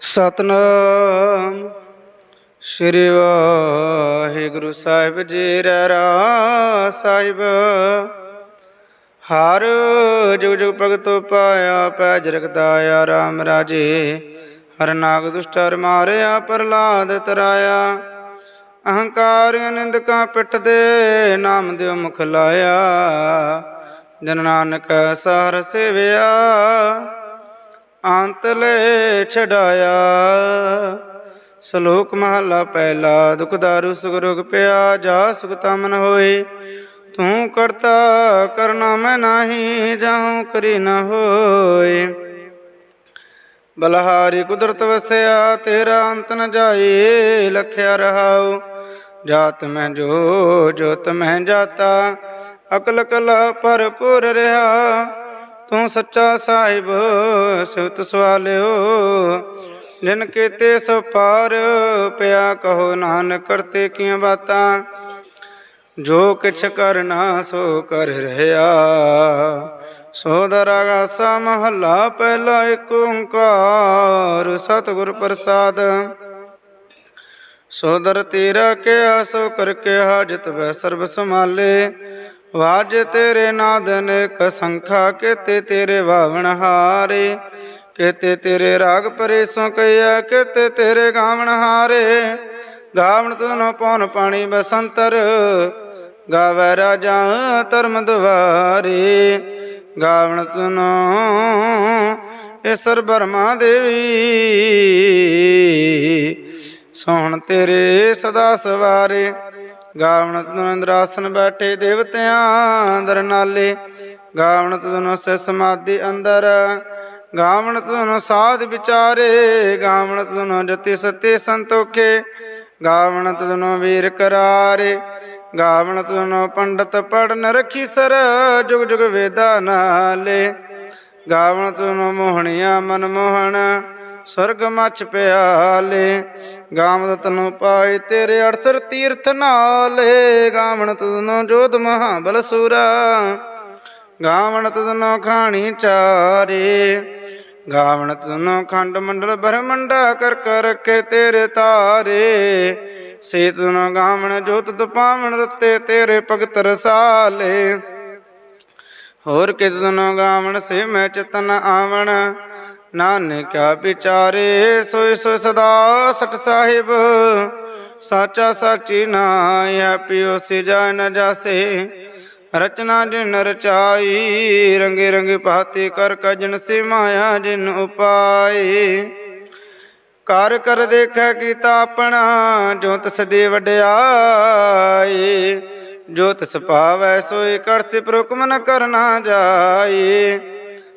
ਸਤਨਾਮ। ਸ੍ਰੀ ਵਾਹਿਗੁਰੂ ਸਾਹਿਬ ਜੀ ਰਾ ਸਾਹਿਬ। ਹਰ ਜੁਗ ਜੁਗ ਭਗਤੋ ਪਾਇਆ ਪੈ ਜਰਗਦਾਇਆ RAM ਰਾਜੇ। ਹਰ ਨਾਗ ਦੁਸ਼ਟਰ ਮਾਰਿਆ ਪ੍ਰਲਾਦ ਤਰਾਇਆ। ਅਹੰਕਾਰ ਨਿੰਦਕਾਂ ਪਿੱਠ ਦੇ ਨਾਮ ਦਿਓ ਮੁਖ ਲਾਇਆ। ਜਨ ਨਾਨਕ ਸਾਰ ਸੇਵਿਆ। ਅੰਤਲੇ ਛਡਾਇਆ। ਸ਼ਲੋਕ ਮਹਲਾ ਪਹਿਲਾ, ਦੁਖ ਦਾਰੂ ਸੁਖ ਰੋਗ ਪਿਆ, ਜਾ ਸੁਖ ਤਮਨ ਹੋਏ। ਤੂੰ ਕਰਤਾ ਕਰਨਾ ਮੈਂ ਨਾਹੀ, ਜਾਹੂ ਕਰੀ ਨਾ ਹੋਏ। ਬਲਹਾਰੀ ਕੁਦਰਤ ਵਸਿਆ, ਤੇਰਾ ਅੰਤ ਨ ਜਾਏ, ਲਖਿਆ ਰਹਾਉ। ਜਾਤ ਮੈਂ ਜੋ, ਜੋਤ ਮੈਂ ਜਾਤਾ, ਅਕਲ ਕਲਾ ਭਰਪੂਰ ਰਹਾ। ਤੂੰ ਸੱਚਾ ਸਾਹਿਬ ਸਿਵਤ ਸਵਾਲਿਓ। ਜਿਨ ਕੀਤੇ ਸੋ ਪਾਰ, ਪਿਆ ਕਹੋ ਨਾਨਕ, ਕਰਤੇ ਕੀਆਂ ਬਾਤਾਂ। ਜੋ ਕਿਛ ਕਰਨਾ, ਸੋ ਕਰ ਰਿਹਾ ਸੋਦਰਾ ਗਾਸਾ ਮਹੱਲਾ, ਪਹਿਲਾ ਏਕ ਓੰਕਾਰ, ਸਤਿਗੁਰ ਪ੍ਰਸਾਦ। ਸੋਦਰ ਤੇਰਾ ਕਿਆ, ਸੋ ਕਰ ਕੇ ਹਾਜਤ ਵੈ ਸਰਬ ਸਮਾਲੇ ਵਾਜ ਤੇਰੇ ਨਾਦ ਅਨੇਕ ਸੰਖਾ, ਕੇਤੇ ਤੇਰੇ ਵਾਵਣ ਹਾਰੇ। ਕੇਤੇ ਤੇਰੇ ਰਾਗ ਪਰੇ ਸੋ ਕਈਆ ਕੇਤੇ ਤੇਰੇ ਗਾਵਣ ਹਾਰੇ। ਗਾਵਣ ਤੁਨ ਪਉਨ ਪਾਣੀ ਬਸੰਤਰ, ਗਾਵੈ ਰਾਜਾ ਧਰਮ ਦੁਆਰੇ ਗਾਵਣ ਤੁਨ ਈਸਰ ਬਰਮਾ ਦੇਵੀ। ਸੋਹਣ ਤੇਰੇ ਸਦਾ ਸਵਾਰੇ। ਗਾਵਣ ਤੁਨ ਇੰਦਰਾਸਨ ਬੈਠੇ ਦੇਵਤਿਆਂ ਅੰਦਰ ਨਾਲੇ। ਗਾਵਣ ਤੁਨ ਸੇ ਸਮਾਧੀ ਅੰਦਰ। ਗਾਵਣ ਤੁਨ ਸਾਧ ਵਿਚਾਰੇ। ਗਾਵਣ ਤੁਨ ਜਤੀ ਸਤੇ ਸੰਤੋਖੇ। ਗਾਵਣ ਤੁਨ ਵੀਰ ਕਰਾਰੇ। ਗਾਵਣ ਤੁਨ ਪੰਡਤ ਪੜਨ ਰਖੀ ਸਰ ਜੁਗ ਜੁਗ ਵੇਦਾ ਨਾਲੇ। ਗਾਵਣ ਤੁਨ ਮੋਹਣਿਆ ਮਨ ਮੋਹਣ ਸਰਗ ਮਚ ਪਿਆਲੇ ਗਾਵਨ ਤਨੂੰ ਪਾਏ ਤੇਰੇ ਅੜਸਰ ਤੀਰਥ ਨਾਲੇ ਗਾਵਣ ਤਨੂੰ ਜੋਧ ਮਹਾਬਲ ਸੂਰਾ ਗਾਵਣ ਤਨੂੰ ਖਾਣੀ ਚਾਰੇ ਗਾਵਣ ਤਨੂੰ ਖੰਡ ਮੰਡਲ ਬ੍ਰਹਮੰਡਾ ਕਰ ਕਰਕੇ ਤੇਰੇ ਤਾਰੇ ਸੇ ਤਨੂੰ ਗਾਵਣ ਜੋਤ ਦੁਪਾਵਣ ਰਤੇ ਤੇਰੇ ਭਗਤ ਰਸਾਲੇ। ਹੋਰ ਕਿਤਨ ਗਾਵਣ ਸੇ ਮੈਂ ਚਤਨ ਆਵਣ ਨਾਨਕਿਆ ਵਿਚਾਰੇ ਸੋਇ ਸੋ ਸਦਾ ਸਟ ਸਾਹਿਬ। ਸਾਚਾ ਸਾਚੀ ਨਾਇ ਪਿਓ ਸਿਜਾ ਨ ਜਾਸੇ। ਰਚਨਾ ਜਿਨ ਰਚਾਈ, ਰੰਗੇ ਰੰਗੇ ਪਾਤੇ ਕਰ ਕਜਨ ਸੇ ਮਾਇਆ ਜਿਨ ਉਪਾਏ। ਕਰ ਕਰ ਦੇਖੈ ਕੀਤਾ ਆਪਣਾ, ਜੋ ਤਸ ਦੇ ਵਡਿਆਏ। ਜੋ ਤਸ ਪਾਵੈ ਸੋਈ ਕਰ ਸੇ ਪ੍ਰੁਕਮ ਨ ਕਰਨਾ ਜਾਏ।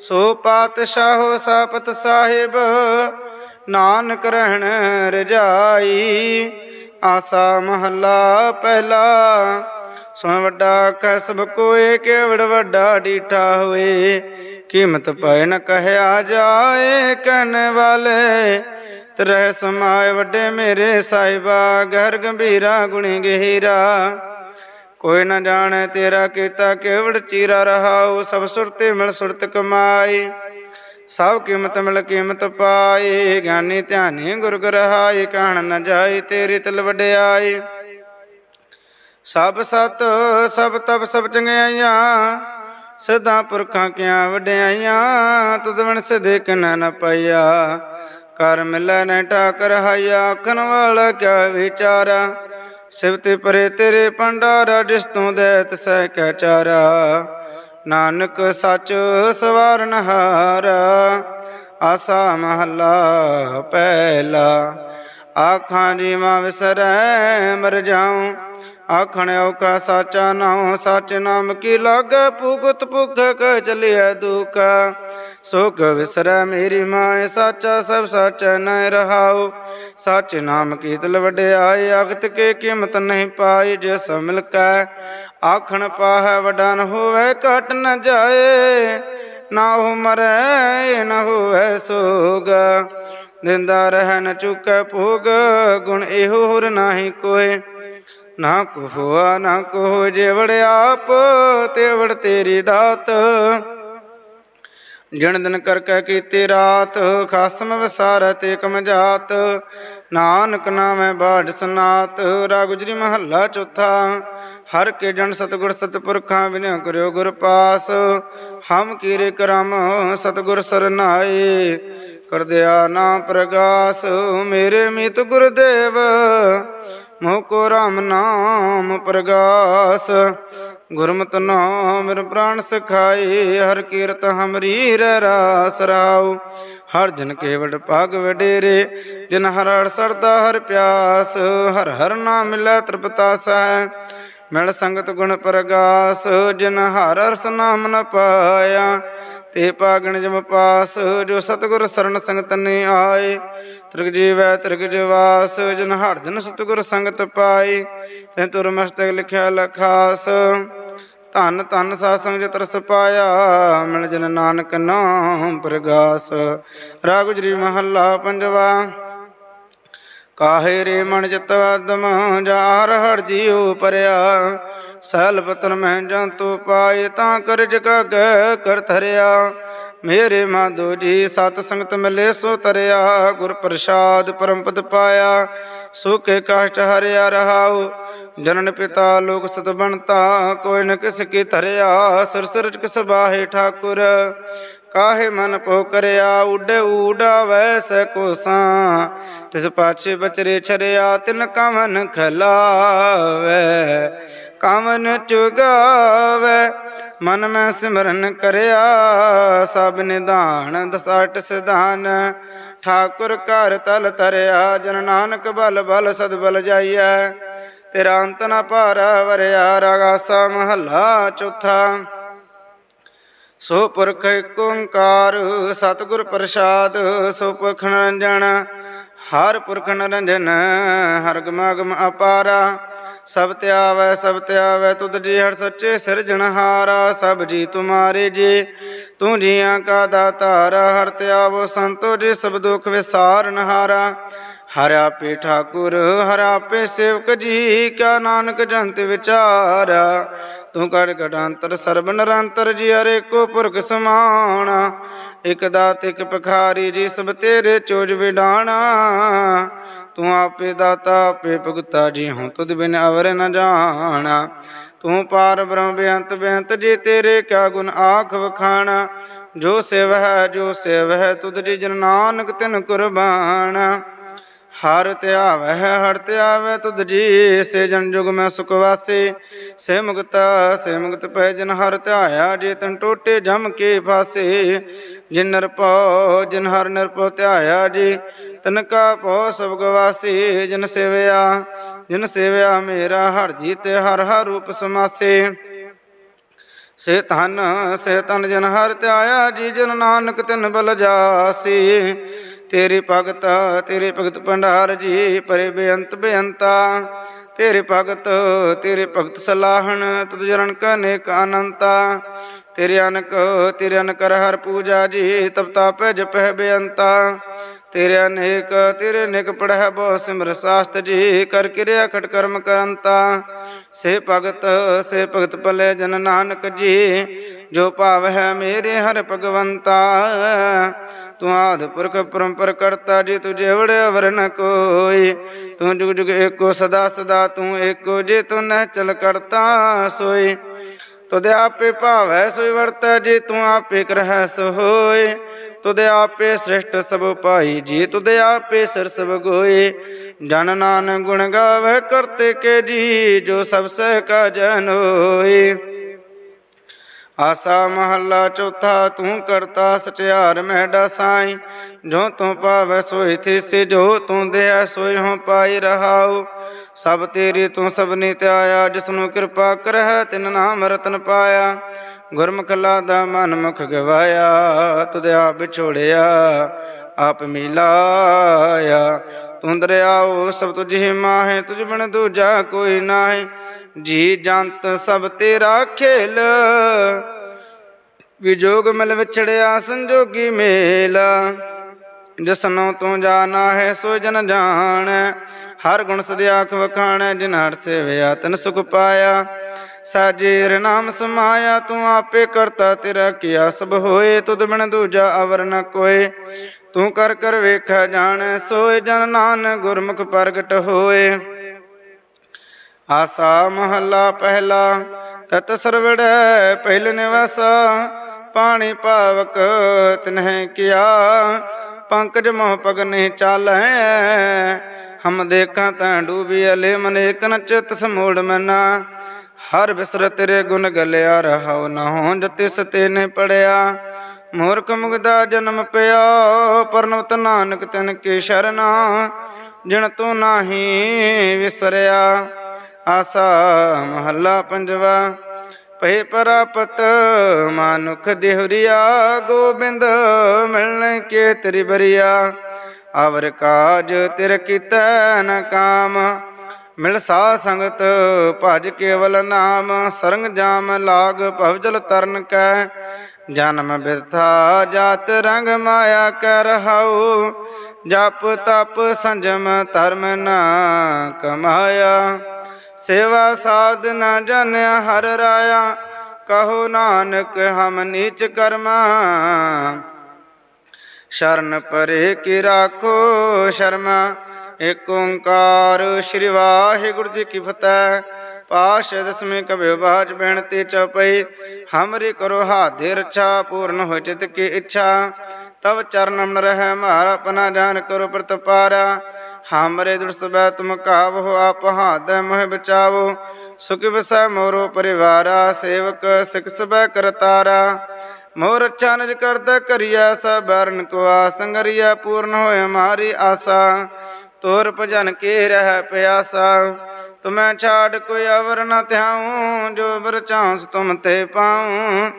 ਸੋ ਪਾਤਸ਼ਾਹ ਸਾਪਤ ਸਾਹਿਬ, ਨਾਨਕ ਰਹਿਣ ਰਜਾਈ, ਆਸਾ ਮਹੱਲਾ ਪਹਿਲਾ। ਸੋ ਵੱਡਾ ਕਸਬ ਕੋਏ ਕੇਵੜ ਵੱਡਾ ਡੀਠਾ ਹੋਏ। ਕੀਮਤ ਪੈ ਨ ਕਹਿਆ ਜਾਏ, ਕਹਿਣ ਵਾਲੇ। ਤਰਹਿ ਸਮਾਏ ਵੱਡੇ ਮੇਰੇ ਸਾਹਿਬਾ ਗਹਿਰ ਗੰਭੀਰਾ, ਗੁਣੀ ਗਹਿਰਾ। ਕੋਈ ਨਾ ਜਾਣੈ ਤੇਰਾ ਕੀਤਾ ਕੇਵੜ ਚੀਰਾ ਰਹਾਉ, ਸਭ ਸੁਰਤੇ ਮਿਲ ਸੁਰਤ ਕਮਾਈ। ਸਭ ਕੀਮਤ ਮਿਲ ਕੀਮਤ ਪਾਈ, ਗਿਆਨੀ ਧਿਆਨੀ ਗੁਰ ਗਰਹਾਈ ਕਾਣ ਨ ਜਾਈ ਤੇਰੀ ਤਲ ਵਡਿਆਈ। ਸਭ ਸਤ, ਸਭ ਤਪ, ਸਭ ਚੰਗਿਆਈਆਂ ਸਦਾ ਪੁਰਖਾਂ ਕਿਆਂ ਵਡਿਆਈਆਂ, ਤੁਧ ਵਣ ਸਦੇ ਨ ਨ ਪਈਆ। ਕਰ ਮਿਲੈ ਨ ਠਾਕਰ ਹਾਇਆ ਆਖਣ ਵਾਲਾ ਕਿਆ ਵਿਚਾਰਾ। ਸਿਵਤੇ ਪਰੇ ਤੇਰੇ ਪੰਡਾਰਾ ਜਿਸ ਤੂੰ ਦੇਤ ਸਹਿ ਕੈ ਚਾਰਾ। ਨਾਨਕ ਸਚ ਸਵਾਰਨ ਹਾਰਾ, ਆਸਾ ਮਹੱਲਾ ਪਹਿਲਾ। ਆਖਾਂ ਜੀਵਾਂ ਵਿਸਰੈ, ਮਰ ਜਾਉ। ਆਖਣ ਔਕਾ ਸਾਚਾ ਨਾਉ, ਸਚ ਨਾਮ ਕੀ ਲਾਗੈ? ਭੁਗਤ ਭੁਖ ਕ ਚਲਿਐ ਦੁਖ। ਸੁਖ ਵਿਸਰੈ ਮੇਰੀ ਮਾਏ, ਸਾਚਾ ਸਭ ਸਚ ਨ ਰਹਾਉ। ਸਚ ਨਾਮ ਕੀ ਤਲ ਵਡਿਆਈ ਅਗਤ ਕੇ ਕੀਮਤ ਨਹੀਂ ਪਾਈ ਜਿਸ ਮਿਲ ਕੈ ਆਖਣ ਪਾਹੈ ਵਡਾ ਨ ਹੋਵੇ, ਘਟ ਨ ਜਾਏ। ਨਾ ਹੋ ਮਰੈ ਨ ਹੋਵੇ ਸੋਗ। ਦਿੰਦਾ ਰਹਿ ਨ ਚੁਕੈ ਭੋਗ, ਗੁਣ ਇਹੋ ਹੋਰ ਨਾਹੀ ਕੋਏ। ਨਾ ਕੋ ਹੋਆ ਨਾ ਕੋ ਜੇਵੜ ਆਪ, ਤੇਵੜ ਤੇਰੀ ਦਾਤ। ਜਿਣ ਦਿਨ ਕਰ ਕੈ ਕੀਤੀ ਰਾਤ, ਖਸਮ ਵਿਸਾਰੈ ਤੇ ਕਮ ਜਾਤ। ਨਾਨਕ ਨਾਮੈ ਬਾਢ ਸਨਾਤ ਰਾ ਗੁਜਰੀ ਮਹੱਲਾ ਚੌਥਾ। ਹਰ ਕੇ ਜਨ ਸਤਗੁਰ ਸਤਪੁਰਖਾਂ ਬਿਨਿ ਕਰਿਓ ਗੁਰ ਪਾਸ। ਹਮ ਕੀਰੇ ਕਰਮ ਸਤਗੁਰ ਸਰਨਾਏ ਕਰਦਿਆ ਨਾ ਪ੍ਰਗਾਸ। ਮੇਰੇ ਮਿਤ ਗੁਰਦੇਵ ਮੋਹ ਕੋ ਰਾਮ ਨਾਮ ਪ੍ਰਗਾਸ। ਗੁਰਮਤਿ ਨਾਮ ਮੇਰ ਪ੍ਰਾਨ ਸਖਾਈ ਹਰ ਕੀਰਤ ਹਮਰੀ ਰਹਿ ਰਾਸ ਰਾਉ। ਹਰ ਜਨ ਕੇਵਡ ਭਾਗ ਵਡੇਰੇ, ਜਿਨ ਹਰ ਹਰ ਸਰਦਾ ਹਰ ਪਿਆਸ। ਹਰ ਹਰ ਨਾਮ ਮਿਲੈ ਤ੍ਰਿਪਤਾ ਸਹਿ, ਮਿਲ ਸੰਗਤ ਗੁਣ ਪ੍ਰਗਾਸ। ਜਿਨ ਹਰ ਹਰ ਨਾਮ ਨ ਪਾਇਆ ਤੇ ਪਾਗਣ ਜਮ ਪਾਸ, ਜੋ ਸਤਗੁਰ ਸਰਨ ਸੰਗਤ ਆਏ। ਤ੍ਰਿਗ ਜੀਵੈ, ਤ੍ਰਿਗ ਜਵਾਸ, ਜਨ ਹਰ ਜਨ ਸਤਗੁਰ ਸੰਗਤ ਪਾਈ ਤੈ ਤੁਰ ਮਸਤਕ ਲਿਖਿਆ ਲਖਾਸ, ਧਨ ਧੰਨ ਸਾਧ ਸੰਗ ਜਿ ਤਰਸ ਪਾਇਆ, ਮਿਲ ਜਨ ਨਾਨਕ ਨਾਮ ਪ੍ਰਗਾਸ। ਰਾਗ ਗੁਜਰੀ ਮਹੱਲਾ ਪੰਜਵਾ ਕਾਹੇ ਰੇ ਮਨ ਚਿਤ ਅਦਮ, ਜਾਰ ਹਰ ਜੀਉ ਪਰਿਆ। ਸਹਿਲ ਪਤਨ ਮਹਿ ਜੰਤੂ ਪਾਏ, ਤਾਂ ਕਰ ਜਗਾਗੈ ਕਰ ਧਰਿਆ। ਮੇਰੇ ਮਾਧੋ ਜੀ, ਸਤ ਸੰਗਤ ਮਿਲੇ ਸੋ ਤਰਿਆ। ਗੁਰ ਪ੍ਰਸਾਦ ਪਰਮ ਪਦ ਪਾਇਆ, ਸੁਖ ਕਾਸ਼ਟ ਹਰਿਆ ਰਹਾਉ। ਜਨਨ ਪਿਤਾ ਲੋਕ ਸਤ ਬਣਤਾ, ਕੋਈ ਨ ਕਿਸ ਕੀ ਧਰਿਆ। ਸਿਰ ਸਿਰ ਕਿਸ ਬਾਹੇ ਠਾਕੁਰ। ਕਾਹੇ ਮਨ ਪੋ ਕਰਿਆ ਉਡੇ ਊਡਾਵੈ ਸੈ ਕੋਸਾਂ। ਤਿਸ ਪਾਛੇ ਬਚਰੇ ਛਰਿਆ, ਤਿਨ ਕਮਨ ਖਲਾਵੇ। ਕਮਨ ਚੁਗਾਵੇ, ਮਨ ਮੈਂ ਸਿਮਰਨ ਕਰਿਆ। ਸਭ ਨਿਧਾਨ ਦਸਾਟ ਸਿਧਾਨ, ਠਾਕੁਰ ਘਰ ਤਲ ਤਰਿਆ ਜਨ ਨਾਨਕ ਬਲ ਬਲ ਸਦ ਬਲ ਜਾਈਐ। ਤੇਰਾ ਅੰਤ ਨ ਭਾਰ ਵਰਿਆ, ਰਗਾਸਾ ਮਹੱਲਾ ਚੌਥਾ। ਸੋ ਪੁਰਖ ਏਕ ਓੰਕਾਰ ਸਤਿਗੁਰ ਪ੍ਰਸਾਦ ਸੋ ਪੁਰਖ ਨਿਰੰਜਨ, ਹਰ ਪੁਰਖ ਨਿਰੰਜਨ ਹਰ ਗਮਾਗਮ ਅਪਾਰਾ, ਸਭ ਧਿਆਵੈ ਸਭ ਧਿਆਵੈ ਤੁਧ ਜੀ ਹਰ ਸੱਚੇ ਸਿਰਜਣਹਾਰਾ ਸਭ ਜੀ ਤੁਮਾਰੇ ਜੀ, ਤੂੰ ਜੀਆਂ ਕਾ ਦਾਤਾਰਾ, ਹਰ ਧਿਆਵੋ ਸੰਤੋ ਜੀ, ਸਭ ਦੁਖ ਵਿਸਾਰਨਹਾਰਾ ਹਰਿਆ ਪੇ ਠਾਕੁਰ ਹਰ ਆਪੇ ਸੇਵਕ ਜੀ, ਕਿਆ ਨਾਨਕ ਜੰਤ ਵਿਚਾਰ ਤੂੰ ਕੜ ਕਟਾਂਤਰ ਸਰਬ ਨਿਰੰਤਰ ਜੀ, ਹਰੇ ਕੋ ਪੁਰਖ ਸਮਾਨ। ਇਕ ਦਾਤ, ਇਕ ਪਖਾਰੀ ਜੀ, ਸਭ ਤੇਰੇ ਚੋਜ ਵਿਡਾਣਾ। ਤੂੰ ਆਪੇ ਦਾਤਾ, ਆਪੇ ਭਗਤਾ ਜੀ ਹੂੰ ਤੁਧ ਬਿਨ ਅਵਰ ਨ ਜਾਣਾ। ਤੂੰ ਪਾਰ ਬ੍ਰਹਮ ਬੇਅੰਤ ਬੇਅੰਤ ਜੀ, ਤੇਰੇ ਕਿਆ ਗੁਣ ਆਖ ਵਖਾਣਾ? ਜੋ ਸੇਵ ਹੈ, ਜੋ ਸੇਵ ਹੈ, ਤੁਧ ਜੀ ਜਨ ਨਾਨਕ ਤਿਨ ਕੁਰਬਾਨ। ਹਰ ਧਿਆਵੈ ਹਰ ਧਿਆਵੈ ਤੁਧ ਜੀ। ਸੇ ਜਨ ਜੁਗ ਮੈਂ ਸੁਖ ਵਾਸੇ। ਸੇ ਮੁਕਤ ਸੇ ਮੁਕਤ ਪੈ ਜਨ ਹਰ ਧਿਆਇਆ ਜੇ ਤਨ ਟੋਟੇ ਜਮ ਕੇ ਫਾਸੇ। ਜਿਨ ਨਿਰਭਉ, ਜਿਨ ਹਰ ਨਿਰਭਉ ਧਿਆਇਆ ਜੀ, ਤਨ ਕਾ ਭਉ ਸਭ ਗਵਾਸੀ ਜਿਨ ਸੇਵਿਆ ਜਿਨ ਸੇਵਿਆ ਮੇਰਾ ਹਰ ਜੀ ਤੇ ਹਰ ਹਰ ਰੂਪ ਸਮਾਸੇ। ਸੇ ਧਨ, ਸੇ ਤਨ ਜਨ ਹਰ ਧਿਆਇਆ ਜੀ, ਜਨ ਨਾਨਕ ਤਿਨ ਬਲ ਜਾਸੀ। ਤੇਰੀ ਭਗਤ, ਤੇਰੇ ਭਗਤ ਭੰਡਾਰ ਜੀ, ਪਰੇ ਬੇਅੰਤ ਬੇਅੰਤਾ। ਤੇਰੇ ਭਗਤ ਤੇਰੇ ਭਗਤ ਸਲਾਹਣ, ਤੁਧ ਜਰਨ ਕਾ ਨੇਕ ਅਨੰਤਾ ਤੇਰੇ ਅਨਕ, ਤੇਰੇ ਅਨਕਰ ਹਰ ਪੂਜਾ ਜੀ ਤਪ ਤਾਪੈ ਜਪੈ ਬੇਅੰਤਾ। ਤੇਰੇ ਅਨੇਕ, ਤੇਰੇ ਨਿਕ ਪੜਹਿ ਬਹੁ ਸਿਮਰ ਸਾਸਤ ਜੀ, ਕਰ ਕਿਰਿਆ ਖਟ ਕਰਮ ਕਰੰਤਾ ਸੇ ਭਗਤ ਸੇ ਭਗਤ ਭਲੇ ਜਨ ਨਾਨਕ ਜੀ, ਜੋ ਭਾਵ ਹੈ ਮੇਰੇ ਹਰ ਭਗਵੰਤਾ। ਤੂੰ ਆਦ ਪੁਰਖ ਪਰੰਪਰ ਕਰਤਾ ਜੀ, ਤੁਝੇ ਵੜੇ ਵਰਨ ਕੋਈ। ਤੂੰ ਜੁਗ ਜੁਗ ਏਕੋ ਸਦਾ ਸਦਾ ਤੂੰ ਏਕੋ ਜੇ ਤੂੰ ਨਹਿ ਚਲ ਕਰਤਾ ਸੋਈ। ਤੁਧ ਆਪੇ ਭਾਵੈ ਸੋਈ ਵਰਤੈ, ਜੇ ਤੂੰ ਆਪੇ ਕਰਹਿ ਸੋ ਹੋਏ ਤੁਧ ਆਪੇ ਸ੍ਰਿਸ਼ਟ ਸਭ ਪਾਈ ਜੀ ਤੁਧ ਆਪੇ ਸਿਰ ਸਭ ਗੋਏ। ਜਨ ਨਾਨ ਗੁਣ ਗਾਵੇ ਕਰਤੇ ਕੇ ਜੀ, ਜੋ ਸਭ ਸਹਿ ਕਾ ਜਨ ਹੋਏ ਆਸਾ ਮਹੱਲਾ ਚੌਥਾ, ਤੂੰ ਕਰਤਾ ਸਚਿਆਰ ਮਹਿਡਾ ਸਾਈ। ਜੋ ਤੂੰ ਪਾਵੈ ਸੋਈ ਥਿਸੀ, ਜੋ ਤੂੰ ਦੇੈ ਸੋਈ ਹੋ ਪਾਈ ਰਹਾਉ। ਸਭ ਤੇਰੀ ਤੂੰ ਸਭਨੀ ਧਿਆਇਆ ਜਿਸ ਨੂੰ ਕਿਰਪਾ ਕਰਹਿ, ਤਿਨ ਨਾਮ ਰਤਨ ਪਾਇਆ। ਗੁਰਮੁਖ ਲਾਦਾ ਮਨ ਮੁਖ ਗਵਾਇਆ, ਤੁਧ ਆਪ ਵਿਛੋੜਿਆ, ਆਪ ਮਿਲਾਇਆ। ਤੂੰ ਦਰਿਆਓ ਸਭ ਤੁਝੇ ਮਾਹੇ, ਤੁਝ ਬਿਨ ਦੂਜਾ ਕੋਈ ਨਾਹੀ। ਜੀ ਜੰਤ ਸਭ ਤੇਰਾ ਖੇਲ। ਵਿਜੋਗ ਮਿਲ ਵਿਛੜਿਆ ਸੰਜੋਗੀ ਮੇਲ। ਜਿਸਨੋਂ ਤੂੰ ਜਾਣਾ ਹੈ ਸੋ ਜਨ ਜਾਣ। ਹਰ ਗੁਣ ਸਦਿਆਖ ਵਖਾਣ, ਜਿਨ ਹਰ ਸੇਵਿਆ ਤਨ ਸੁਖ ਪਾਇਆ। ਸਾਜੀਰ ਨਾਮ ਸਮਾਇਆ, ਤੂੰ ਆਪੇ ਕਰਤਾ ਤੇਰਾ ਕੀਆ। ਸਭ ਹੋਏ, ਤੁਧ ਬਿਨ ਦੂਜਾ ਅਵਰ ਨ ਕੋਏ। ਤੂੰ ਕਰ ਕਰ ਵੇਖਿਆ ਜਾਣ, ਸੋਏ ਜਨ ਨਾਨਕ ਗੁਰਮੁਖ ਪ੍ਰਗਟ ਹੋਏ। ਆਸਾ ਮਹੱਲਾ ਪਹਿਲਾ, ਤਤ ਸਰਵੜੈ ਪਹਿਲ ਨਿਵਾਸ, ਪਾਣੀ ਪਾਵਕ ਤਿਨਹਿ ਕੀਆ, ਪੰਕਜ ਮੋਹ ਪਗ ਨਹੀਂ ਚਾਲੈ, ਹਮ ਦੇਖਾਂ ਤਾਂ ਡੂਬੀ ਅਲੇ ਮਨੇਕ ਨ ਚਿਤ ਸਮੂੜ ਮਨਾ। ਹਰ ਬਿਸਰ ਤੇਰੇ ਗੁਣ ਗਲਿਆ, ਰਹਾਉ ਨਾ ਹੋ ਜਤਿਸ ਤੇ ਨੇ ਪੜਿਆ। ਮੂਰਖ ਮੁਗਦਾ ਜਨਮ ਪਿਆ ਪਰਨਵਤ ਨਾਨਕ ਤਿਨ ਕੀ ਸ਼ਰਨਾ ਜਿਣ ਤੂੰ ਨਾਹੀ ਵਿਸਰਿਆ। ਆਸਾ ਮਹੱਲਾ ਪੰਜਵਾ ਪਏ ਪਰਾਪਤ ਮਾਨੁਖ ਦੇਹੁਰੀਆ, ਗੋਬਿੰਦ ਮਿਲਣ ਕੇ ਤੇਰੀ ਬਰੀਆ ਅਵਰ ਕਾਜ ਤਿਰ ਕੀਤਾ ਨ ਕਾਮ, ਮਿਲ ਸਾ ਸੰਗਤ ਭਜ ਕੇਵਲ ਨਾਮ, ਸਰੰਗ ਜਾਮ ਲਾਗ ਭਵਜਲ ਤਰਨ ਕੈ। ਜਨਮ ਬਿਰਥਾ ਜਾਤ ਰੰਗ ਮਾਇਆ ਕਰ ਰਹਾਉ, ਜਪ ਤਪ ਸੰਜਮ ਧਰਮ ਨਾ ਕਮਾਇਆ। ਸੇਵਾ ਸਾਧਨਾ ਨ ਜਾਣਿਆ ਹਰ ਰਾਇਆ, ਕਹੋ ਨਾਨਕ ਹਮ ਨੀਚ ਕਰਮਾ। ਸ਼ਰਨ ਪਰੇ ਕੀ ਰਾਖੋ ਸ਼ਰਮਾ ਏਕ ਓੰਕਾਰ ਸ੍ਰੀ ਵਾਹਿਗੁਰੂ ਜੀ ਕੀ ਫਤਿਹ। ਪਾਸ਼ ਦਸਵੇਂ ਕਬਿ ਬਾਜ ਬੇਨਤੀ ਚਪਈ, ਹਮਰੀ ਕਰੋ ਹਾਦੇ ਰਛਾ ਪੂਰਨ ਹੋ ਚਿਤ ਕੀ ਇੱਛਾ। ਤਵ ਚਰਨ ਅਮਨ ਰਹਿ ਮਾਰਾ ਪਨਾ ਜਾਨ ਕਰੋ ਪ੍ਰਤਪਾਰਾ ਹਮਰੇ ਦੁਰਸਬੈ ਤੁਮ ਕਾਵੋ, ਆਪ ਹਾਦੈ ਮੋਹਿ ਬਚਾਵੋ। ਸੁਖ ਵਸੈ ਮੋਰੋ ਪਰਿਵਾਰਾ, ਸੇਵਕ ਸਿਖ ਸਬੈ ਕਰਤਾਰਾ। ਮੋਰ ਅੱਛਾ ਨਿਜ ਕਰਦਾ ਕਰਿਆ ਸਬਰਨ ਕੋ ਆਸੰਗਰਿਆ ਪੂਰਨ ਹੋਏ ਹਮਾਰੀ ਆਸਾ। ਤੋਰ ਭਜਨ ਕੇ ਰਹਿ ਪਿਆਸਾ, ਤੁਮੈ ਛਾੜ ਕੋਈ ਅਵਰ ਨ ਧਿਆਉ, ਜੋ ਬਰ ਤੁਮ ਤੇ ਪਾਉ।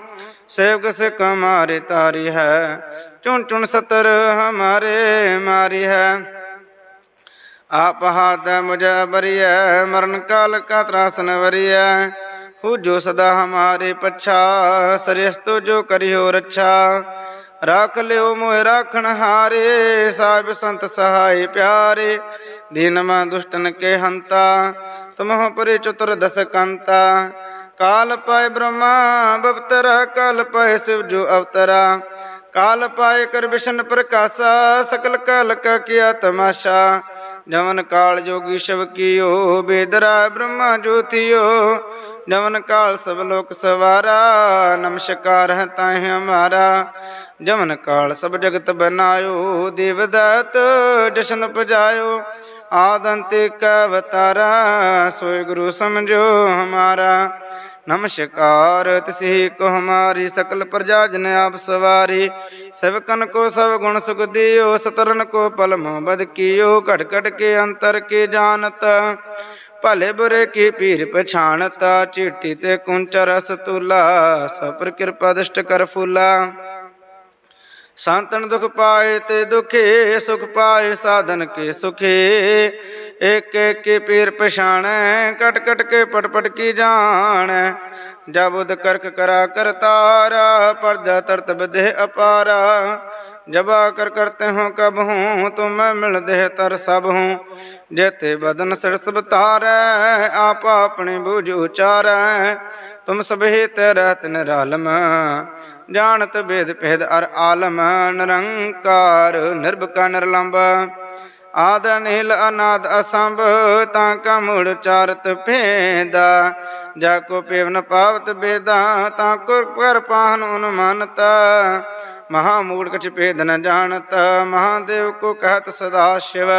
ਸੇਵਕ ਸਿਕ ਹਮਾਰੇ ਤਾਰੀ ਹੈ, ਚੁਣ ਚੁਣ ਸਤਰ ਹਮਾਰੇ ਮਾਰੀ ਹੈ। ਆਪ ਹਾਥ ਮੁਝੇ ਬਰੀਐ, ਮਰਨ ਕਾਲ ਕਾ ਤਰਾਸਨ ਵਰੀਐ। ਹੂ ਜੋ ਸਦਾ ਹਮਾਰੇ ਪਛਾ ਸਰਿਸਤੋ ਜੋ ਕਰਿਓ ਰੱਛਾ। ਰਾਖ ਲਿਓ ਮੋਹਿ ਰਾਖਣ ਹਾਰੇ, ਸਾਹਿਬ ਸੰਤ ਸਹਾਈ ਪਿਆਰੇ। ਦੀਨ ਮਾ ਦੁਸ਼ਟਨ ਕੇ ਹੰਤਾ, ਤੁਮਹ ਪਰੇ ਚਤੁਰ ਦਸ ਕੰਤਾ ਕਾਲ ਪਾਏ ਬ੍ਰਹਮਾ, ਬਵਤਰਾ, ਕਾਲ ਪਾਏ ਸਿਵ ਜੋ ਅਵਤਰਾ। ਕਾਲ ਪਾਏ ਕਰ ਵਿਸ਼ਨ ਪ੍ਰਕਾਸ਼ਾ, ਸਕਲ ਕਾਲ ਕਾ ਕੀਆ ਤਮਾਸ਼ਾ। ਜਮਨ ਕਾਲ ਜੋਗੀ ਸ਼ਿਵ ਕੀਓ, ਬੇਦਰਾ ਬ੍ਰਹਮਾ ਜੋਤੀਓ ਜਮਨ ਕਾਲ ਸਭ ਲੋਕ ਸਵਾਰਾ, ਨਮਸਕਾਰ ਹੈ ਤਾਹਿ ਹਮਾਰਾ। ਜਮਨ ਕਾਲ ਸਭ ਜਗਤ ਬਨਾਇਓ ਦੇਵਦਤ ਜਸ਼ਨ ਪਜਾਇਓ ਆਦੰਤੇ ਕਾ ਅਵਤਾਰਾ ਸੋਇ ਗੁਰੂ ਸਮਝੋ ਹਮਾਰਾ। ਨਮਸਕਾਰ ਤਿਸਹੀ ਕੋ ਹਮਾਰੀ ਸਕਲ ਪ੍ਰਜਾ ਜਨ ਆਪ ਸਵਾਰੀ। ਸਵਕਨ ਕੋ ਸਭ ਗੁਣ ਸੁਖ ਦਿਓ, ਸਤਰਨ ਕੋ ਪਲ ਬਦ ਕੀਓ ਘਟ ਘਟ ਕੇ ਅੰਤਰ ਕੇ ਜਾਣਤ। ਭਲੇ ਬੁਰੇ ਕੀ ਪੀਰ ਪਛਾਣਤਾ, ਚੀਟੀ ਤੇ ਕੁੰਚ ਰਸ ਤੁਲਾ ਸਪਰ ਕਿਰਪਾ ਦਸ਼ਟ ਕਰ ਫੂਲਾ। ਸੰਤਨ ਦੁਖ ਪਾਏ ਤੇ ਦੁਖੇ, ਸੁਖ ਪਾਏ ਸਾਧਨ ਕੇ ਸੁਖੇ। ਇੱਕ ਏਕ ਪੀਰ ਪਛਾਣੈ ਕਟ ਕਟ ਕੇ ਪਟ ਪਟ ਕੀ ਜਾਣੈ। ਜਬ ਉਦ ਕਰਕ ਕਰਾ ਕਰਤਾਰਾ ਪਰਜਾ ਤਰਤ ਬਦੇ ਅਪਾਰਾ। ਜਬਾ ਕਰ ਕਰਤੇ ਹੋ ਕਬ ਹੂੰ ਤੁਮ ਮਿਲ ਦੇਹ ਤਰ ਸਭ ਹੂੰ ਜੇਤੇ ਬਦਨ ਸਿਰਸ ਬਤਾਰੈ ਆਪ ਆਪਣੀ ਬੂਝ ਉਚਾਰੈ। ਤੁਮ ਸਭੇ ਤੇ ਰਹਿਤ ਨਿਰਾਲਮ, ਜਾਣਤ ਭੇਦ ਭੇਦ ਅਰ ਆਲਮ। ਨਿਰੰਕਾਰ ਨਿਰਭਕਾ ਨਿਰਲੰਬ। ਆਦ ਨੀਲ ਅਨਾਦ ਅਸੰਭ, ਤਾਂ ਕਾ ਮੂੜ ਚਾਰਤ ਭੇਦਾ। ਜਾ ਕੋ ਪੇਵਨ ਪਾਵਤ ਬੇਦਾ, ਤਾਂ ਕੋ ਕਰ ਪਾਹਨ ਅਨੁਮਾਨਤਾ ਮਹਾ ਮੂੜ ਕਛ ਭੇਦ ਨ ਜਾਣਤ, ਮਹਾਦੇਵ ਕੋ ਕਹਤ ਸਦਾ ਸ਼ਿਵ।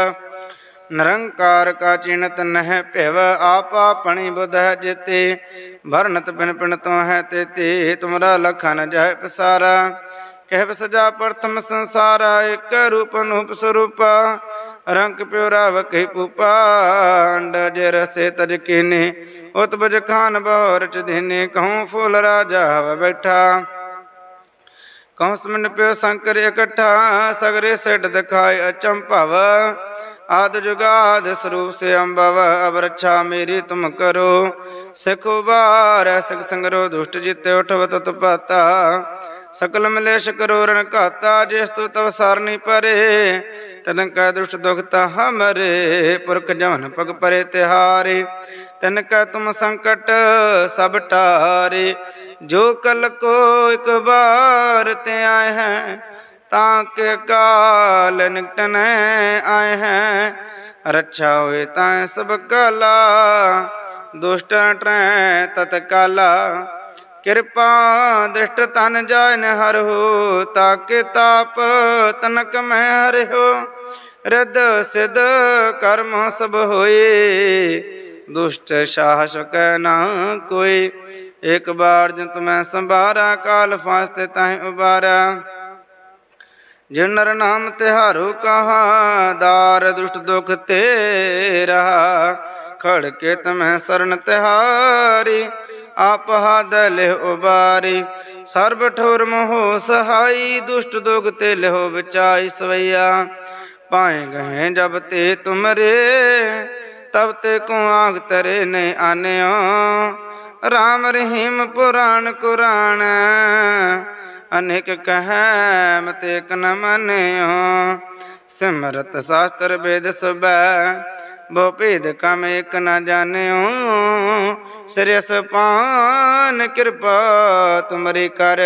ਨਿਰੰਕਾਰ ਕਾ ਚਿਣਤ ਨਹਿ ਭਿਵ, ਆਪਾ ਆਪਣੀ ਬੁਧ ਹੈ ਜਿਤੇ। ਭਰਨਤ ਬਿਨ ਪਿਣ ਤੋ ਹੈ ਤੇ ਤੇ ਤੁਮਰਾ ਲਖਨ ਜੈ ਪਸਾਰਾ। ਕਹਿ ਸਜਾ ਪ੍ਰਥਮ ਸੰਸਾਰਾ, ਇਕ ਰੂਪ ਅਨੂਪ ਸਰੂਪਾ, ਰੰਗ ਪਿਉਰਾ ਵਕੇ ਪੂਪਾ ਅੰਡ ਜੇ ਰਸੇ ਤਜ ਕੀਨੇ ਉਤ ਖਾਨ ਬਹਰ ਚ ਦੇਨੇ ਕਹੂੰ ਫੁੱਲ ਰਾਜਾ ਹਵ ਬੈਠਾ। ਕੌਂਸ ਮਨ ਪਿਓ ਸ਼ੰਕਰ ਇਕੱਠਾ, ਸਗਰੇ ਸਿੱਧ ਦਿਖਾਏ ਅਚੰਭਵ ਆਦ ਜੁਗਾਦ ਸਰੂਪ ਸੇ ਅੰਬਵ ਅਬ ਮੇਰੀ ਤੁਮ ਕਰੋ। ਸਿਖ ਬਾਰ ਸਿਖ ਸੰਗਰੋ ਦੁਸ਼ਟ ਜਿਤੇ ਉਠਵ ਤਤ ਪਾਤਾ ਸਕਲ ਮਲੇਸ਼ ਕਰੋਰਨ ਘਾਤਾ, ਜਿਸ ਤੋ ਤਵ ਸਰਨੀ ਪਰੇ, ਤਨ ਕੈ ਦੁਸ਼ਟ ਦੁਖਤਾ ਹਮਰੇ ਪੁਰਖ ਜਮਨ ਪਗ ਪਰੇ ਤਿਹਾਰੇ। ਤਨ ਕੈ ਤੁਮ ਸੰਕਟ ਸਭ ਟਾਰੇ, ਜੋ ਕਲ ਕੋ ਇਕ ਬਾਰ ਤੇ ਆਏ ਹੈ, ਤਾਂ ਕੇ ਕਾਲ ਨਿਕਟਨ ਆਏ ਹੈ। ਰੱਛਾ ਹੋਏ ਤਾਂ ਸਭ ਕਲਾ, ਦੁਸ਼ਟ ਟਰੈ ਤਤ ਕਿਰਪਾ ਦ੍ਰਿਸ਼ਟ ਤਨ ਜਾਇਨ ਹਰ ਹੋ, ਤਾਕੇ ਤਾਪ ਤਨਕ ਮੈਂ ਹਰਿਓ ਰਦ ਸਿਧ ਕਰਮ ਸਭ ਹੋਏ, ਦੁਸ਼ਟ ਸਾਹ ਸਕੈ ਨਾ ਕੋਈ। ਇੱਕ ਬਾਰ ਜੰਤ ਮੈਂ ਸੰਭਾਰਾ, ਕਾਲ ਫਾਸਤੇ ਤਾਹੇ ਉਬਾਰਾ। ਜਿਨ ਨਰ ਨਾਮ ਤਿਹਾਰੋ ਕਹਾ, ਦਾਰ ਦੁਸ਼ਟ ਦੁਖ ਤੇਰਾ। ਖੜ ਕੇ ਤਮੈ ਸਰਨ ਤਿਹਾਰੀ। ਆਪ ਹਦ ਲਿਹ ਉਬਾਰੀ। ਸਰਬ ਠੋਰ ਮੋਹ ਸਹਾਈ, ਦੁਸ਼ਟ ਦੁਖ ਤੇ ਲਿਹੋ ਬਚਾਈ ਸਵਈਆ। ਪਾਏ ਗਏ ਜਬ ਤੇ ਤੁਮਰੇ, ਤਬ ਤੇ ਕੋ ਆਗ ਤਰੇ ਨੇ ਆਨਿਓ। ਰਾਮ ਰਹੀਮ ਪੁਰਾਣ ਕੁਰਾਨ ਅਨੇਕ ਕਹੈ ਮਤੇ ਇਕ ਨ ਸਿਮਰਤ ਸ਼ਾਸਤਰ ਵੇਦ ਸਬੈ, ਬਹੁ ਭੇਦ ਕਮ ਇਕ ਨ ਜਾਣਿਓ। ਸਿਰਸ ਪਾਨ ਕਿਰਪਾ ਤੁਮਰੀ ਕਰ।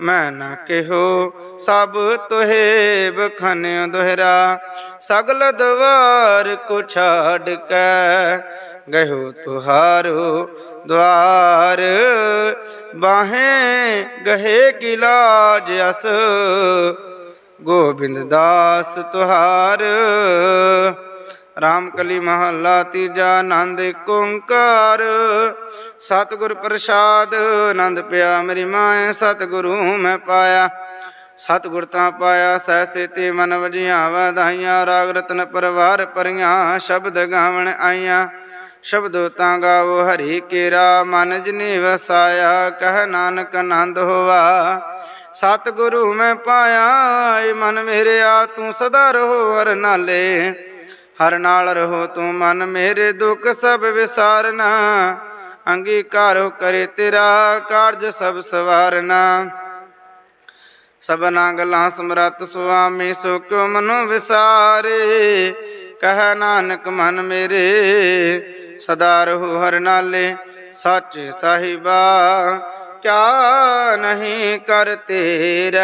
ਮੈਂ ਨਾ ਕਿਹੋ ਸਭ ਤੋਹੇ ਬਖਾਨਿਓ ਦੋਹਰਾ। ਸਗਲ ਦਵਾਰ ਕੋ ਛਾੜ ਕੇ ਗਇਓ ਤੁਹਾਰੋ ਦਵਾਰ। ਬਾਹੇ ਗਹੇ ਕੀ ਅਸ, ਗੋਬਿੰਦ ਦਾਸ ਤੁਹਾਰ। ਰਾਮ ਕਲੀ ਮਹੱਲਾ ਤੀਜਾ ਆਨੰਦ ਏਕ ਓੰਕਾਰ। ਸਤਿਗੁਰ ਪ੍ਰਸਾਦ, ਆਨੰਦ ਪਿਆ ਮੇਰੀ ਮਾਏ ਸਤਿਗੁਰੂ ਮੈਂ ਪਾਇਆ। ਸਤਿਗੁਰ ਤਾਂ ਪਾਇਆ, ਸਹਿ ਤੇ ਮਨ ਵਜੀਆਂ ਵਧਾਈਆਂ ਰਾਗ ਰਤਨ ਪਰਵਾਰ ਪਰੀਆਂ ਸ਼ਬਦ ਗਾਵਣ ਆਈਆਂ। ਸ਼ਬਦੋ ਤਾਂ ਗਾਵੋ, ਹਰੀ ਕੇਰਾ, ਮਨ ਜਿਨੇ ਵਸਾਇਆ, ਕਹਿ ਨਾਨਕ ਆਨੰਦ ਹੋਵਾ। ਸਤਿਗੁਰੂ ਮੈਂ ਪਾਇਆ, ਏ ਮਨ ਮੇਰਿਆ, ਤੂੰ ਸਦਾ ਰਹੋ ਹਰ ਨਾਲੇ। ਹਰ ਨਾਲ ਰਹੋ ਤੂੰ ਮਨ, ਮੇਰੇ ਦੁੱਖ ਸਭ ਵਿਸਾਰਨਾ। ਅੰਗੀਕਾਰੋ ਕਰੇ ਤੇਰਾ ਕਾਰਜ ਸਭ ਸਵਾਰਨਾ। ਸਭਨਾ ਗਲਾਂ ਸਮਰਤ ਸੁਆਮੀ ਸੋ ਕਿਉ ਮਨੋ ਵਿਸਾਰੇ। ਕਹਿ ਨਾਨਕ ਮਨ ਮੇਰੇ, ਸਦਾ ਰਹੋ ਹਰ ਨਾਲੇ ਸੱਚ ਸਾਹਿਬਾ। ਕਿਆ ਨਹੀਂ ਕਰ ਤੇਰਾ,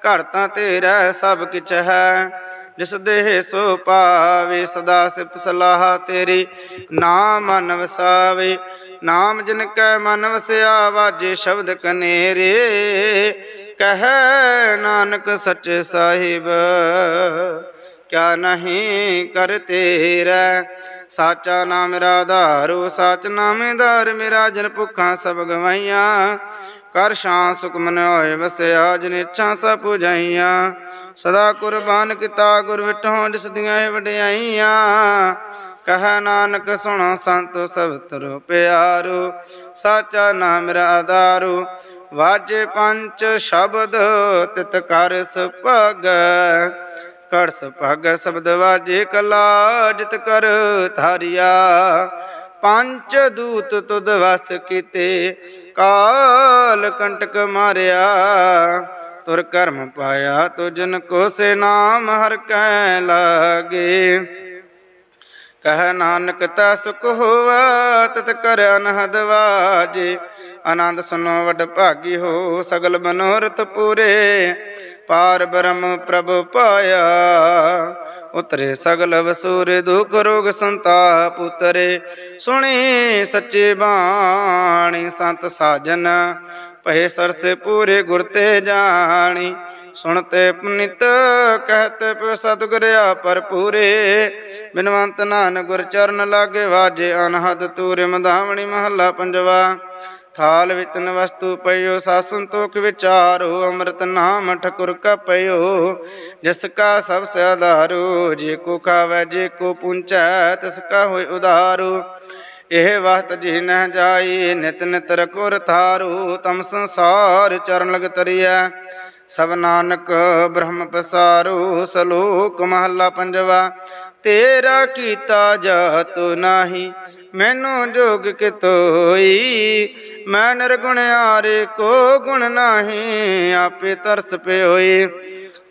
ਘਰ ਤਾਂ ਤੇਰਾ ਸਭ ਕਿਛ ਹੈ। ਜਿਸ ਦੇਹ ਸੋ ਪਾਵੇ, ਸਦਾ ਸਿਫਤ ਸਲਾਹ ਤੇਰੀ। ਨਾਮ ਮਨ ਵਸਾਵੇ ਨਾਮ ਜਿਨ ਕੈ ਮਨ ਵਸਿਆ ਵਾਜੇ ਸ਼ਬਦ ਕਨੇਰੇ, ਕਹੈ ਨਾਨਕ ਸੱਚੇ ਸਾਹਿਬ। ਕਿਆ ਨਹੀਂ ਕਰ ਤੇਰਾ ਸਾਚਾ ਨਾਮ ਮੇਰਾ ਆਧਾਰੋ ਸਾਚ ਨਾਮੇਦਾਰ ਮੇਰਾ ਜਨ ਭੁੱਖਾਂ ਸਭ ਗਵਾਈਆਂ ਕਰ ਸ਼ਾਂ ਸੁਖਮਨ ਹੋਏ ਵਸਿਆ, ਜਿਨ ਇੱਛਾ ਸਭ ਪੁਜਾਈਆਂ। ਸਦਾ ਕੁਰਬਾਨ ਕੀਤਾ ਗੁਰ ਵਿਟੋਂ ਜਿਸ ਦੀਆਂ ਇਹ ਵਡਿਆਈਆਂ। ਕਹ ਨਾਨਕ, ਸੁਣੋ ਸੰਤੋ ਸਭ ਤਰੋ ਪਿਆਰੋ, ਸਾਚਾ ਨਾਮ ਮੇਰਾ ਆਧਾਰੋ। ਵਾਜੇ ਪੰਜ ਸ਼ਬਦ ਤਿਤ ਕਰ ਸੁਭਗ ਕਰ ਸੁਭਗ, ਸ਼ਬਦ ਵਾਜੇ ਕਲਾ, ਜਿਤ ਕਰ ਧਾਰਿਆ। ਪੰਜ ਦੂਤ ਤੁਧ ਵਸ ਕੀਤੇ, ਕਾਲ ਕੰਟਕ ਮਾਰਿਆ। ਤੁਰ ਕਰਮ ਪਾਇਆ ਤੁਜਨ ਕੋ ਸੇ ਨਾਮ ਹਰ ਕੈ ਲਾਗੇ। ਕਹ ਨਾਨਕ ਤਾ ਸੁਖ ਹੋਵਾ, ਤਤ ਕਰ ਅਨਹਦ ਵਾਜੇ। ਆਨੰਦ ਸੁਨੋ ਵਡ ਭਾਗੀ ਹੋ, ਸਗਲ ਮਨੋਰਥ ਪੂਰੇ। ਪਾਰ ਬ੍ਰਹਮ ਪ੍ਰਭ ਪਾਇਆ, ਉਤਰੇ ਸਗਲ ਵਸੂਰ ਦੁਖ ਰੋਗ ਸੰਤਾਪ ਉਤਰੇ। ਸੁਣੀ ਸੱਚੇ ਬਾਣੀ, ਸੰਤ ਸਾਜਨ, ਭਏ ਸਰਸੇ ਪੂਰੇ ਗੁਰ ਤੇ ਜਾਣੀ। ਸੁਣਤੇ ਪੁਨਿਤ, ਕਹਤੇ ਪਿ ਸਤਿਗੁਰਿਆ ਭਰਪੂਰੇ। ਬਿਨਵੰਤ ਨਾਨਕ ਗੁਰ ਚਰਨ ਲਾਗੇ ਵਾਜੇ, ਅਨਹਦ ਤੂਰੇ ਮਧਾਵਣੀ ਮਹੱਲਾ ਪੰਜਵਾ। ਥਾਲ ਵਿਤਨ ਵਸਤੂ ਪਇਓ ਸਾਸਨ ਤੋਕ ਵਿਚਾਰੋ ਅੰਮ੍ਰਿਤ ਨਾਮ ਠਕੁਰ ਕਾ ਪਇਓ ਜਿਸ ਕਾ ਸਭ ਸੇ ਆਧਾਰੋ, ਜੇ ਕੋ ਖਾਵੇ, ਜੇ ਕੋ ਪੁੰਚੈ ਤਿਸ ਕਾ ਹੋਇ ਉਧਾਰੋ। ਇਹ ਵਸਤ ਜੀ ਨਹਿ ਜਾਈ, ਨਿਤ ਨਿਤ ਰਕੁਰ ਥਾਰੂ, ਤਮ ਸੰਸਾਰ ਚਰਨ ਲਗ ਤਰੀਐ। ਸਭ ਨਾਨਕ ਬ੍ਰਹਮ ਪਸਾਰੂ, ਸਲੋਕ ਮਹੱਲਾ ਪੰਜਵਾ, ਤੇਰਾ ਕੀਤਾ ਜਾਤ ਨਾਹੀ, ਮੈਨੂੰ ਜੋਗ ਕਿਤੋਈ? ਮੈਂ ਨਿਰਗੁਣ ਆਰੇ ਕੋ ਗੁਣ ਨਾਹੀ, ਆਪੇ ਤਰਸ ਪਿਓਈ,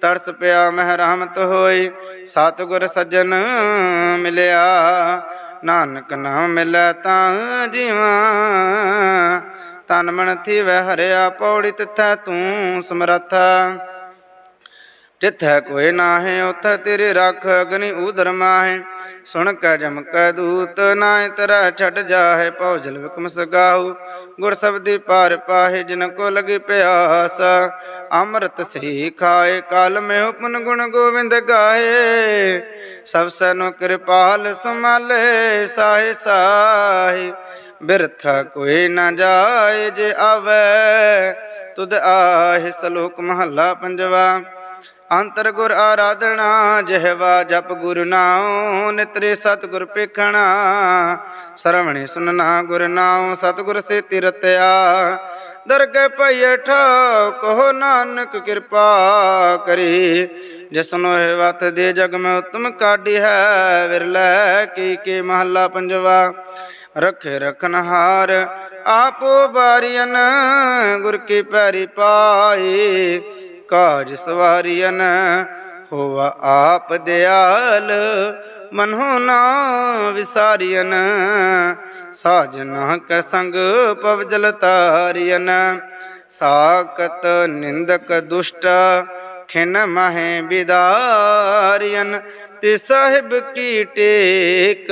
ਤਰਸ ਪਿਆ ਮਹਿ ਰਹਿਮਤ ਹੋਈ, ਸਤਿਗੁਰ ਸੱਜਣ ਮਿਲਿਆ, ਨਾਨਕ ਨਾਮ ਮਿਲੈ ਤਾਂ ਜੀਵਾਂ ਤਨ ਮਨ ਥੀਵੈ ਹਰਿਆ ਪੌੜੀ ਤਿਥੈ ਤੂੰ ਸਮਰੱਥਾ। ਜਿਥੈ ਕੋਈ ਨਾਹੇ, ਉਥੈ ਤੇਰੇ ਰੱਖ ਅਗਨੀ ਉਦਰ ਮਾਹੇ। ਸੁਣ ਕੈ ਜਮ ਕੈ ਦੂਤ ਨਾਇ ਤਰੈ ਛੱਡ ਜਾਹੇ ਭਉਜਲ ਵਿਕਮ ਸਗਾਉ ਗੁਰ ਸਬਦੀ ਪਾਰ ਪਾਹੇ, ਜਿਨ ਕੋ ਲਗੀ ਪਿਆਸ। ਅੰਮ੍ਰਿਤ ਸਹੀ ਖਾਏ, ਕਾਲ ਮੇ ਉਪਨ ਗੁਣ ਗੋਬਿੰਦ ਗਾਏ ਸਭ ਸਨੋ ਕਿਰਪਾਲ ਸੰਭਾਲੇ, ਸਾਹੇ ਸਾਹੇ। ਬਿਰਥਾ ਕੋਈ ਨਾ ਜਾਏ ਜੇ ਆਵੇ। ਤੁਧ ਆਹਿ ਸਲੋਕ ਮਹੱਲਾ ਪੰਜਵਾ। ਅੰਤਰ ਗੁਰ ਆਰਾਧਨਾ, ਜਿਹਵਾ ਜਪ ਗੁਰ ਨਾਉ, ਨਿਤਰੇ ਸਤਿਗੁਰ ਪੇਖਣਾ ਸਰਵਣੇ ਸੁਨਣਾ ਗੁਰ ਨਾਉ, ਸਤਿਗੁਰ ਸੇ ਤਿਰਤਿਆ ਦਰਗਹਿ ਪਈਏ ਠਾਉ, ਕਹੋ ਨਾਨਕ ਕਿਰਪਾ ਕਰੀ। ਜਿਸਨੋ ਇਹ ਵਤ ਦੇ ਜਗ ਮੈਂ ਉਤਮ ਕਾਢੀ ਹੈ, ਵਿਰਲੇ ਕੀ ਕੇ ਮਹੱਲਾ ਪੰਜਵਾ। ਰਖੇ ਰਖਨਹਾਰ, ਆਪੋ ਬਾਰੀਨ ਗੁਰ ਕੀ ਪੈਰੀ ਪਾਏ। ਕਾਜ ਸਵਾਰੀਨ ਹੋਵਾ ਆਪ ਦਿਆਲ, ਮਨਹੁ ਨਾ ਵਿਸਾਰੀਨ ਸਾਜਨਾ ਕੈ ਸੰਗ ਪਵਜਲ ਤਾਰੀਨ ਸਾਕਤ ਨਿੰਦਕ ਦੁਸ਼ਟ, ਖਿਨ ਮਹਿ ਬਿਦਾਰੀਨ ਤੇ ਸਾਹਿਬ ਕੀ ਟੇਕ?